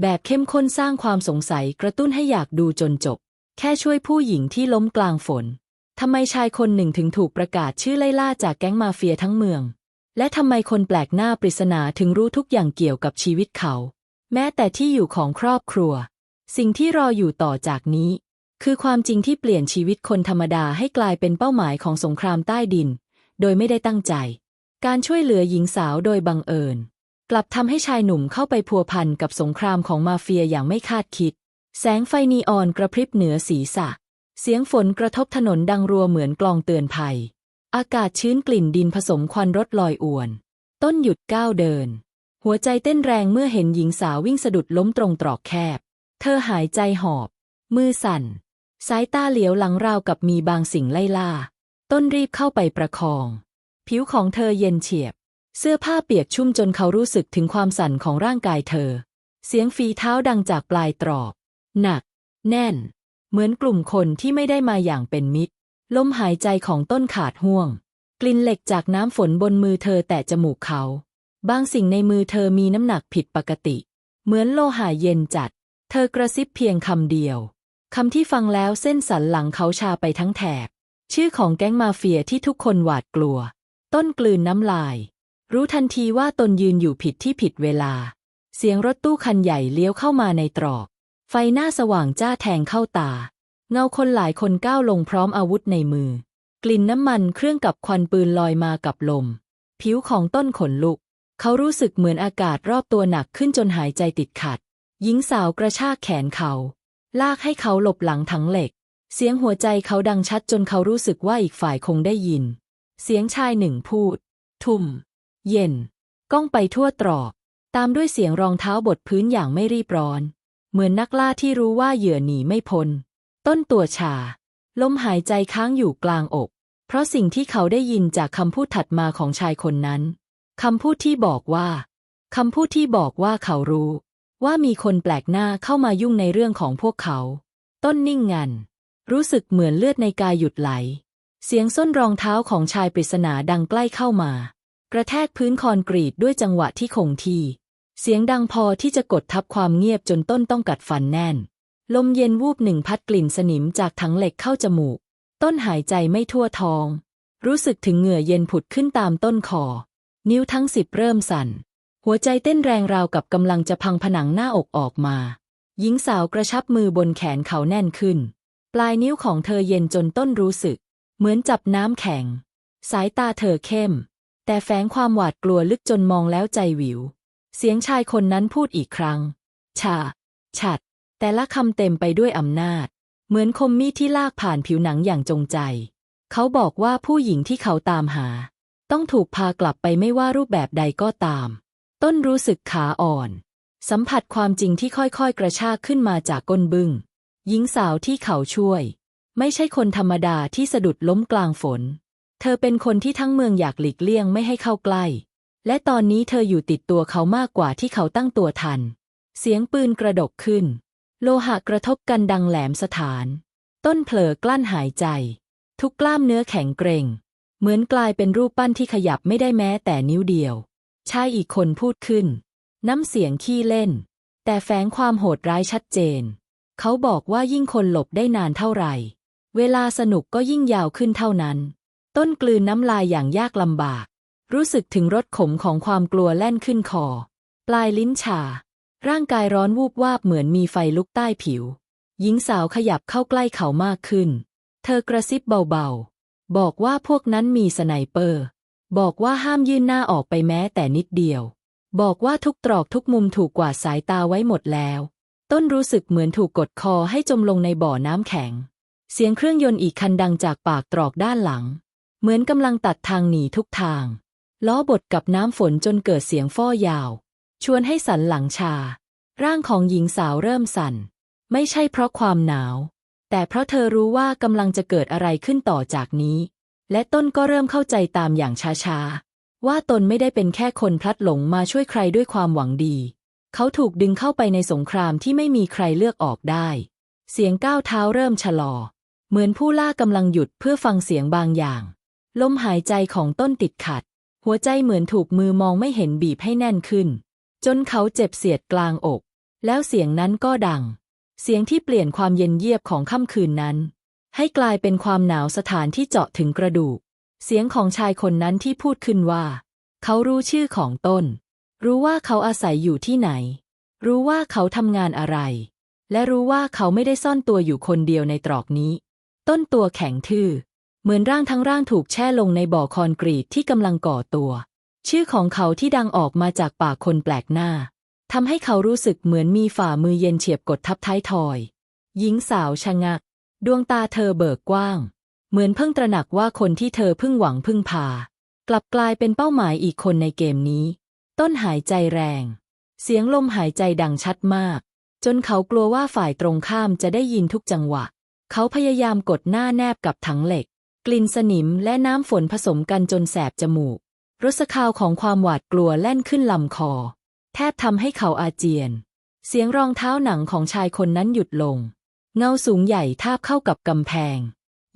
แบบเข้มข้นสร้างความสงสัยกระตุ้นให้อยากดูจนจบ แค่ช่วยผู้หญิงที่ล้มกลางฝนทำไมชายคนหนึ่งถึงถูกประกาศชื่อไล่ล่าจากแก๊งมาเฟียทั้งเมือง และทำไมคนแปลกหน้าปริศนาถึงรู้ทุกอย่างเกี่ยวกับชีวิตเขา แม้แต่ที่อยู่ของครอบครัว สิ่งที่รออยู่ต่อจากนี้ คือความจริงที่เปลี่ยนชีวิตคนธรรมดาให้กลายเป็นเป้าหมายของสงครามใต้ดิน โดยไม่ได้ตั้งใจ การช่วยเหลือหญิงสาวโดยบังเอิญ กลับทำให้ชายหนุ่มเข้าไปพัวพันกับสงครามของมาเฟียอย่างไม่คาดคิด แสงไฟนีออนกระพริบเหนือศีรษะ เสียงฝนกระทบถนนดังรัวเหมือนกลองเตือนภัย อากาศชื้นกลิ่นดินผสมควันรถลอยอวน ต้นหยุดก้าวเดิน หัวใจเต้นแรงเมื่อเห็นหญิงสาววิ่งสะดุดล้มตรงตรอกแคบ เธอหายใจหอบ มือสั่น สายตาเหลียวหลังราวกับมีบางสิ่งไล่ล่า ต้นรีบเข้าไปประคอง ผิวของเธอเย็นเฉียบ เสื้อผ้าเปียกชุ่มจนเขารู้สึกถึงความสั่นของร่างกายเธอ เสียงฝีเท้าดังจากปลายตรอก หนัก แน่น เหมือนกลุ่มคนที่ไม่ได้มาอย่างเป็นมิตร ลมหายใจของต้นขาดห่วง กลิ่นเหล็กจากน้ำฝนบนมือเธอแตะจมูกเขา บางสิ่งในมือเธอมีน้ำหนักผิดปกติ เหมือนโลหะเย็นจัด เธอกระซิบเพียงคำเดียวคำที่ฟังแล้วเส้นสันหลังเขาชาไปทั้งแถบ ชื่อของแก๊งมาเฟียที่ทุกคนหวาดกลัว ต้นกลืนน้ำลาย รู้ทันทีว่าตนยืนอยู่ผิดที่ผิดเวลา เสียงรถตู้คันใหญ่เลี้ยวเข้ามาในตรอก ไฟหน้าสว่างจ้าแทงเข้าตา เงาคนหลายคนก้าวลงพร้อมอาวุธในมือ กลิ่นน้ำมันเครื่องกับควันปืนลอยมากับลม ผิวของต้นขนลุก เขารู้สึกเหมือนอากาศรอบตัวหนักขึ้นจนหายใจติดขัด หญิงสาวกระชากแขนเขา ลากให้เขาหลบหลังถังเหล็ก เสียงหัวใจเขาดังชัดจนเขารู้สึกว่าอีกฝ่ายคงได้ยิน เสียงชายหนึ่งพูด ทุ่ม เย็น ก้องไปทั่วตรอก ตามด้วยเสียงรองเท้าบดพื้นอย่างไม่รีบร้อน เหมือนนักล่าที่รู้ว่าเหยื่อหนีไม่พ้น ต้นตัวชา ลมหายใจค้างอยู่กลางอก เพราะสิ่งที่เขาได้ยินจากคำพูดถัดมาของชายคนนั้น คำพูดที่บอกว่า คำพูดที่บอกว่าเขารู้ ว่ามีคนแปลกหน้าเข้ามายุ่งในเรื่องของพวกเขา ต้นนิ่งงัน รู้สึกเหมือนเลือดในกายหยุดไหล เสียงส้นรองเท้าของชายปริศนาดังใกล้เข้ามา กระแทกพื้นคอนกรีตด้วยจังหวะที่คงที่ เสียงดังพอที่จะกดทับความเงียบจนต้นต้องกัดฟันแน่น ลมเย็นวูบหนึ่งพัดกลิ่นสนิมจากถังเหล็กเข้าจมูก ต้นหายใจไม่ทั่วท้อง รู้สึกถึงเหงื่อเย็นผุดขึ้นตามต้นคอ นิ้วทั้งสิบเริ่มสั่น หัวใจเต้นแรงราวกับกำลังจะพังผนังหน้าอกออกมา หญิงสาวกระชับมือบนแขนเขาแน่นขึ้น ปลายนิ้วของเธอเย็นจนต้นรู้สึก เหมือนจับน้ำแข็ง สายตาเธอเข้ม แต่แฝงความหวาดกลัวลึกจนมองแล้วใจหวิว เสียงชายคนนั้นพูดอีกครั้ง ชา ฉัด แต่ละคำเต็มไปด้วยอำนาจ เหมือนคมมีดที่ลากผ่านผิวหนังอย่างจงใจ เขาบอกว่าผู้หญิงที่เขาตามหา ต้องถูกพากลับไปไม่ว่ารูปแบบใดก็ตาม ต้นรู้สึกขาอ่อน สัมผัสความจริงที่ค่อยๆ กระชากขึ้นมาจากก้นบึง้งหญิงสาวที่เขาช่วย ไม่ใช่คนธรรมดาที่สะดุดล้มกลางฝน เธอเป็นคนที่ทั้งเมืองอยากหลีกเลี่ยงไม่ให้เข้าใกล้ และตอนนี้เธออยู่ติดตัวเขามากกว่าที่เขาตั้งตัวทัน เสียงปืนกระดกขึ้น โลหะกระทบกันดังแหลมสถาน ต้นเผลอกลั้นหายใจ ทุกกล้ามเนื้อแข็งเกร็ง เหมือนกลายเป็นรูปปั้นที่ขยับไม่ได้แม้แต่นิ้วเดียว ชายอีกคนพูดขึ้น น้ำเสียงขี้เล่น แต่แฝงความโหดร้ายชัดเจน เขาบอกว่ายิ่งคนหลบได้นานเท่าไหร่ เวลาสนุกก็ยิ่งยาวขึ้นเท่านั้น ต้นกลืนน้ำลายอย่างยากลำบาก รู้สึกถึงรสขมของความกลัวแล่นขึ้นคอ ปลายลิ้นชา ร่างกายร้อนวูบวาบเหมือนมีไฟลุกใต้ผิว หญิงสาวขยับเข้าใกล้เขามากขึ้น เธอกระซิบเบาๆ บอกว่าพวกนั้นมีสไนเปอร์ บอกว่าห้ามยื่นหน้าออกไปแม้แต่นิดเดียว บอกว่าทุกตรอกทุกมุมถูกกวาดสายตาไว้หมดแล้ว ต้นรู้สึกเหมือนถูกกดคอให้จมลงในบ่อน้ำแข็ง เสียงเครื่องยนต์อีกคันดังจากปากตรอกด้านหลัง เหมือนกำลังตัดทางหนีทุกทาง ล้อบดกับน้ำฝนจนเกิดเสียงฟ้อยาว ชวนให้สันหลังชา ร่างของหญิงสาวเริ่มสั่น ไม่ใช่เพราะความหนาว แต่เพราะเธอรู้ว่ากำลังจะเกิดอะไรขึ้นต่อจากนี้ และต้นก็เริ่มเข้าใจตามอย่างช้าๆ ว่าตนไม่ได้เป็นแค่คนพลัดหลงมาช่วยใครด้วยความหวังดี เขาถูกดึงเข้าไปในสงครามที่ไม่มีใครเลือกออกได้ เสียงก้าวเท้าเริ่มชะลอ เหมือนผู้ล่ากำลังหยุดเพื่อฟังเสียงบางอย่าง ลมหายใจของต้นติดขัด หัวใจเหมือนถูกมือมองไม่เห็นบีบให้แน่นขึ้น จนเขาเจ็บเสียดกลางอก แล้วเสียงนั้นก็ดัง เสียงที่เปลี่ยนความเย็นเยียบของค่ำคืนนั้น ให้กลายเป็นความหนาวสถานที่เจาะถึงกระดูก เสียงของชายคนนั้นที่พูดขึ้นว่า เขารู้ชื่อของต้น รู้ว่าเขาอาศัยอยู่ที่ไหน รู้ว่าเขาทำงานอะไร และรู้ว่าเขาไม่ได้ซ่อนตัวอยู่คนเดียวในตรอกนี้ ต้นตัวแข็งทื่อ เหมือนร่างทั้งร่างถูกแช่ลงในบ่อคอนกรีตที่กำลังก่อตัว ชื่อของเขาที่ดังออกมาจากปากคนแปลกหน้าทำให้เขารู้สึกเหมือนมีฝ่ามือเย็นเฉียบกดทับท้ายทอย หญิงสาวชะงัก ดวงตาเธอเบิกกว้าง เหมือนเพิ่งตระหนักว่าคนที่เธอเพิ่งหวังพึ่งพา กลับกลายเป็นเป้าหมายอีกคนในเกมนี้ ต้นหายใจแรง เสียงลมหายใจดังชัดมาก จนเขากลัวว่าฝ่ายตรงข้ามจะได้ยินทุกจังหวะ เขาพยายามกดหน้าแนบกับถังเหล็ก กลิ่นสนิมและน้ำฝนผสมกันจนแสบจมูก รสคาวของความหวาดกลัวแล่นขึ้นลำคอ แทบทำให้เขาอาเจียน เสียงรองเท้าหนังของชายคนนั้นหยุดลง เงาสูงใหญ่ทาบเข้ากับกำแพง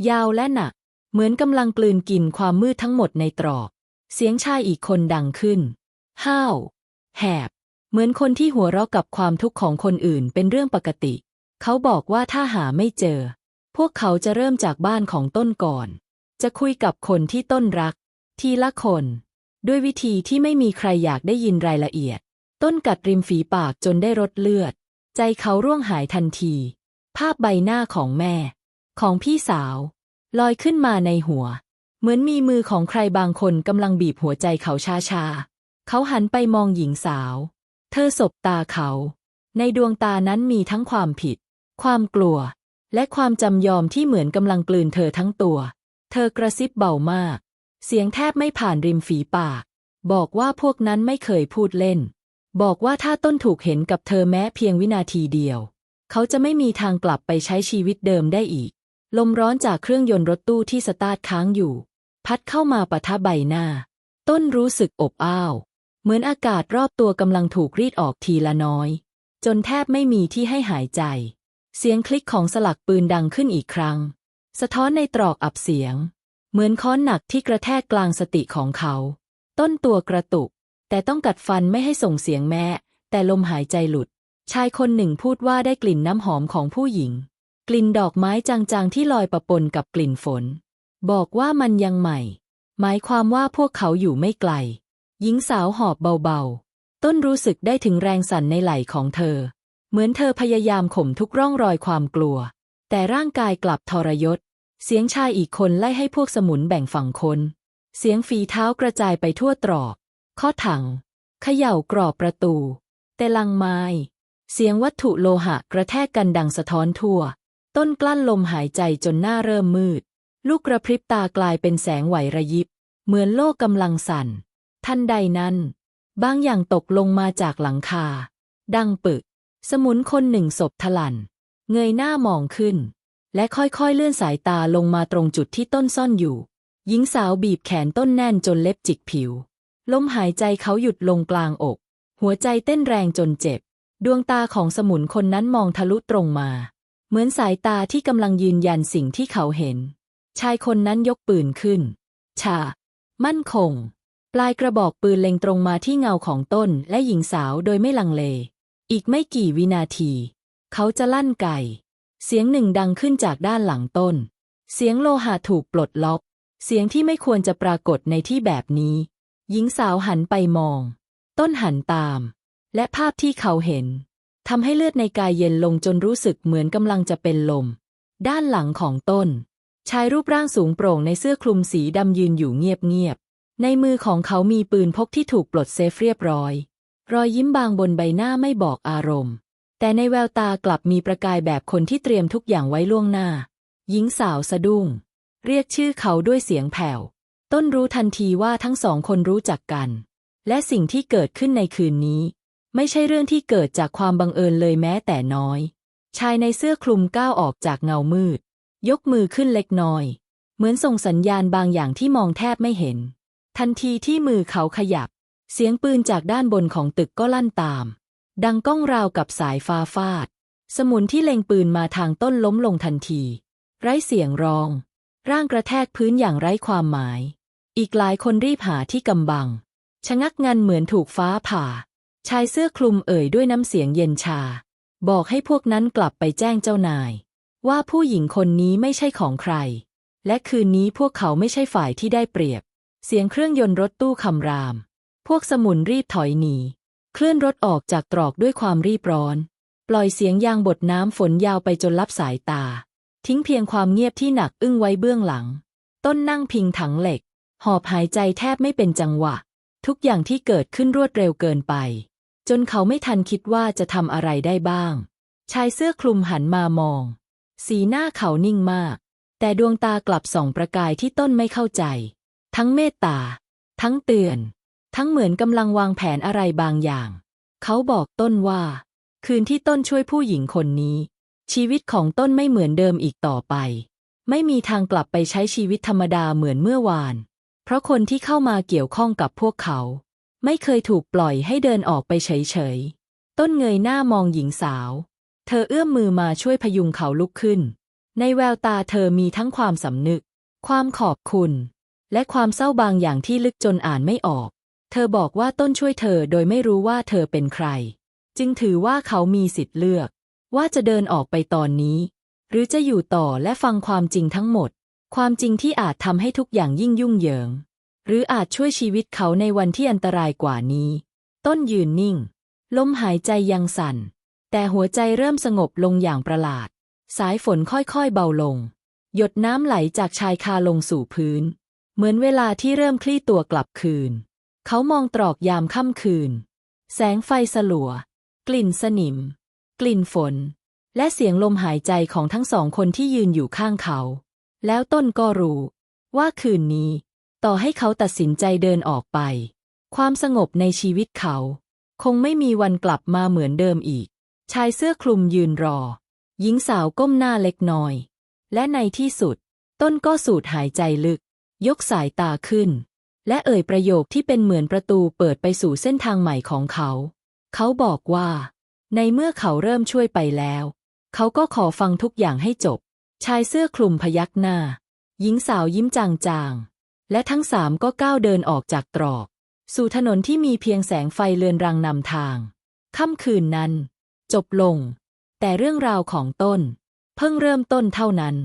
ยาวและหนัก เหมือนกำลังกลืนกินความมืดทั้งหมดในตรอก เสียงชายอีกคนดังขึ้น ห้าว แหบ เหมือนคนที่หัวเราะกับความทุกข์ของคนอื่นเป็นเรื่องปกติ เขาบอกว่าถ้าหาไม่เจอ พวกเขาจะเริ่มจากบ้านของต้นก่อน จะคุยกับคนที่ต้นรัก ทีละคน ด้วยวิธีที่ไม่มีใครอยากได้ยินรายละเอียด ต้นกัดริมฝีปากจนได้รดเลือด ใจเขาร่วงหายทันที ภาพใบหน้าของแม่ ของพี่สาว ลอยขึ้นมาในหัว เหมือนมีมือของใครบางคนกำลังบีบหัวใจเขาชาชาๆ เขาหันไปมองหญิงสาว เธอสบตาเขา ในดวงตานั้นมีทั้งความผิด ความกลัว และความจำยอมที่เหมือนกำลังกลืนเธอทั้งตัว เธอกระซิบเบามาก เสียงแทบไม่ผ่านริมฝีปาก บอกว่าพวกนั้นไม่เคยพูดเล่น บอกว่าถ้าต้นถูกเห็นกับเธอแม้เพียงวินาทีเดียว เขาจะไม่มีทางกลับไปใช้ชีวิตเดิมได้อีก ลมร้อนจากเครื่องยนต์รถตู้ที่สตาร์ทค้างอยู่ พัดเข้ามาปะทะใบหน้า ต้นรู้สึกอบอ้าว เหมือนอากาศรอบตัวกำลังถูกรีดออกทีละน้อย จนแทบไม่มีที่ให้หายใจ เสียงคลิกของสลักปืนดังขึ้นอีกครั้ง สะท้อนในตรอกอับเสียง เหมือนค้อนหนักที่กระแทกกลางสติของเขา ต้นตัวกระตุก แต่ต้องกัดฟันไม่ให้ส่งเสียงแม้ แต่ลมหายใจหลุด ชายคนหนึ่งพูดว่าได้กลิ่นน้ำหอมของผู้หญิง กลิ่นดอกไม้จางๆที่ลอยประปนกับกลิ่นฝน บอกว่ามันยังใหม่ หมายความว่าพวกเขาอยู่ไม่ไกล หญิงสาวหอบเบาๆ ต้นรู้สึกได้ถึงแรงสั่นในไหล่ของเธอ เหมือนเธอพยายามข่มทุกร่องรอยความกลัว แต่ร่างกายกลับทรยศ เสียงชายอีกคนไล่ให้พวกสมุนแบ่งฝั่งคน เสียงฝีเท้ากระจายไปทั่วตรอก ข้อถัง เขย่ากรอบประตู แต่ลังไม้ เสียงวัตถุโลหะกระแทกกันดังสะท้อนทั่ว ต้นกลั้นลมหายใจจนหน้าเริ่มมืด ลูกกระพริบตากลายเป็นแสงไหวระยิบ เหมือนโลกกำลังสั่น ทันใดนั้น บางอย่างตกลงมาจากหลังคา ดังปึก สมุนคนหนึ่งศพทลัน เงยหน้ามองขึ้น และค่อยๆเลื่อนสายตาลงมาตรงจุดที่ต้นซ่อนอยู่ หญิงสาวบีบแขนต้นแน่นจนเล็บจิกผิว ลมหายใจเขาหยุดลงกลางอก หัวใจเต้นแรงจนเจ็บ ดวงตาของสมุนคนนั้นมองทะลุตรงมา เหมือนสายตาที่กำลังยืนยันสิ่งที่เขาเห็น ชายคนนั้นยกปืนขึ้น ชา มั่นคง ปลายกระบอกปืนเล็งตรงมาที่เงาของต้นและหญิงสาวโดยไม่ลังเล อีกไม่กี่วินาที เขาจะลั่นไก่ เสียงหนึ่งดังขึ้นจากด้านหลังต้น เสียงโลหะถูกปลดล็อก เสียงที่ไม่ควรจะปรากฏในที่แบบนี้ หญิงสาวหันไปมอง ต้นหันตาม และภาพที่เขาเห็นทำให้เลือดในกายเย็นลงจนรู้สึกเหมือนกำลังจะเป็นลม ด้านหลังของต้น ชายรูปร่างสูงโปร่งในเสื้อคลุมสีดำยืนอยู่เงียบๆในมือของเขามีปืนพกที่ถูกปลดเซฟเรียบร้อย รอยยิ้มบางบนใบหน้าไม่บอกอารมณ์ แต่ในแววตากลับมีประกายแบบคนที่เตรียมทุกอย่างไว้ล่วงหน้า หญิงสาวสะดุ้ง เรียกชื่อเขาด้วยเสียงแผ่ว ต้นรู้ทันทีว่าทั้งสองคนรู้จักกัน และสิ่งที่เกิดขึ้นในคืนนี้ ไม่ใช่เรื่องที่เกิดจากความบังเอิญเลยแม้แต่น้อย ชายในเสื้อคลุมก้าวออกจากเงามืด ยกมือขึ้นเล็กน้อย เหมือนส่งสัญญาณบางอย่างที่มองแทบไม่เห็น ทันทีที่มือเขาขยับ เสียงปืนจากด้านบนของตึกก็ลั่นตาม ดังก้องราวกับสายฟ้าฟาด สมุนที่เล็งปืนมาทางต้นล้มลงทันที ไร้เสียงร้อง ร่างกระแทกพื้นอย่างไร้ความหมาย อีกหลายคนรีบหาที่กำบัง ชะงักงันเหมือนถูกฟ้าผ่า ชายเสื้อคลุมเอ่ยด้วยน้ำเสียงเย็นชา บอกให้พวกนั้นกลับไปแจ้งเจ้านาย ว่าผู้หญิงคนนี้ไม่ใช่ของใคร และคืนนี้พวกเขาไม่ใช่ฝ่ายที่ได้เปรียบ เสียงเครื่องยนต์รถตู้คำราม พวกสมุนรีบถอยหนี เคลื่อนรถออกจากตรอกด้วยความรีบร้อน ปล่อยเสียงยางบดน้ำฝนยาวไปจนลับสายตา ทิ้งเพียงความเงียบที่หนักอึ้งไว้เบื้องหลัง ต้นนั่งพิงถังเหล็ก หอบหายใจแทบไม่เป็นจังหวะ ทุกอย่างที่เกิดขึ้นรวดเร็วเกินไป จนเขาไม่ทันคิดว่าจะทำอะไรได้บ้าง ชายเสื้อคลุมหันมามอง สีหน้าเขานิ่งมาก แต่ดวงตากลับส่องประกายที่ต้นไม่เข้าใจ ทั้งเมตตา ทั้งเตือน ทั้งเหมือนกำลังวางแผนอะไรบางอย่าง เขาบอกต้นว่า คืนที่ต้นช่วยผู้หญิงคนนี้ ชีวิตของต้นไม่เหมือนเดิมอีกต่อไป ไม่มีทางกลับไปใช้ชีวิตธรรมดาเหมือนเมื่อวาน เพราะคนที่เข้ามาเกี่ยวข้องกับพวกเขา ไม่เคยถูกปล่อยให้เดินออกไปเฉยๆ ต้นเงยหน้ามองหญิงสาว เธอเอื้อมมือมาช่วยพยุงเขาลุกขึ้น ในแววตาเธอมีทั้งความสำนึก ความขอบคุณ และความเศร้าบางอย่างที่ลึกจนอ่านไม่ออก เธอบอกว่าต้นช่วยเธอโดยไม่รู้ว่าเธอเป็นใคร จึงถือว่าเขามีสิทธิ์เลือก ว่าจะเดินออกไปตอนนี้ หรือจะอยู่ต่อและฟังความจริงทั้งหมด ความจริงที่อาจทำให้ทุกอย่างยิ่งยุ่งเหยิง หรืออาจช่วยชีวิตเขาในวันที่อันตรายกว่านี้ ต้นยืนนิ่ง ลมหายใจยังสั่น แต่หัวใจเริ่มสงบลงอย่างประหลาด สายฝนค่อยๆเบาลง หยดน้ำไหลจากชายคาลงสู่พื้น เหมือนเวลาที่เริ่มคลี่ตัวกลับคืน เขามองตรอกยามค่ำคืน แสงไฟสลัว กลิ่นสนิม กลิ่นฝน และเสียงลมหายใจของทั้งสองคนที่ยืนอยู่ข้างเขา แล้วต้นก็รู้ ว่าคืนนี้ ต่อให้เขาตัดสินใจเดินออกไป ความสงบในชีวิตเขา คงไม่มีวันกลับมาเหมือนเดิมอีก ชายเสื้อคลุมยืนรอ หญิงสาวก้มหน้าเล็กน้อย และในที่สุด ต้นก็สูดหายใจลึก ยกสายตาขึ้น และเอ่ยประโยคที่เป็นเหมือนประตูเปิดไปสู่เส้นทางใหม่ของเขา เขาบอกว่า ในเมื่อเขาเริ่มช่วยไปแล้ว เขาก็ขอฟังทุกอย่างให้จบ ชายเสื้อคลุมพยักหน้า หญิงสาวยิ้มจางๆ และทั้งสามก็ก้าวเดินออกจากตรอก สู่ถนนที่มีเพียงแสงไฟเลือนรังนำทาง ค่ำคืนนั้น จบลง แต่เรื่องราวของต้น เพิ่งเริ่มต้นเท่านั้น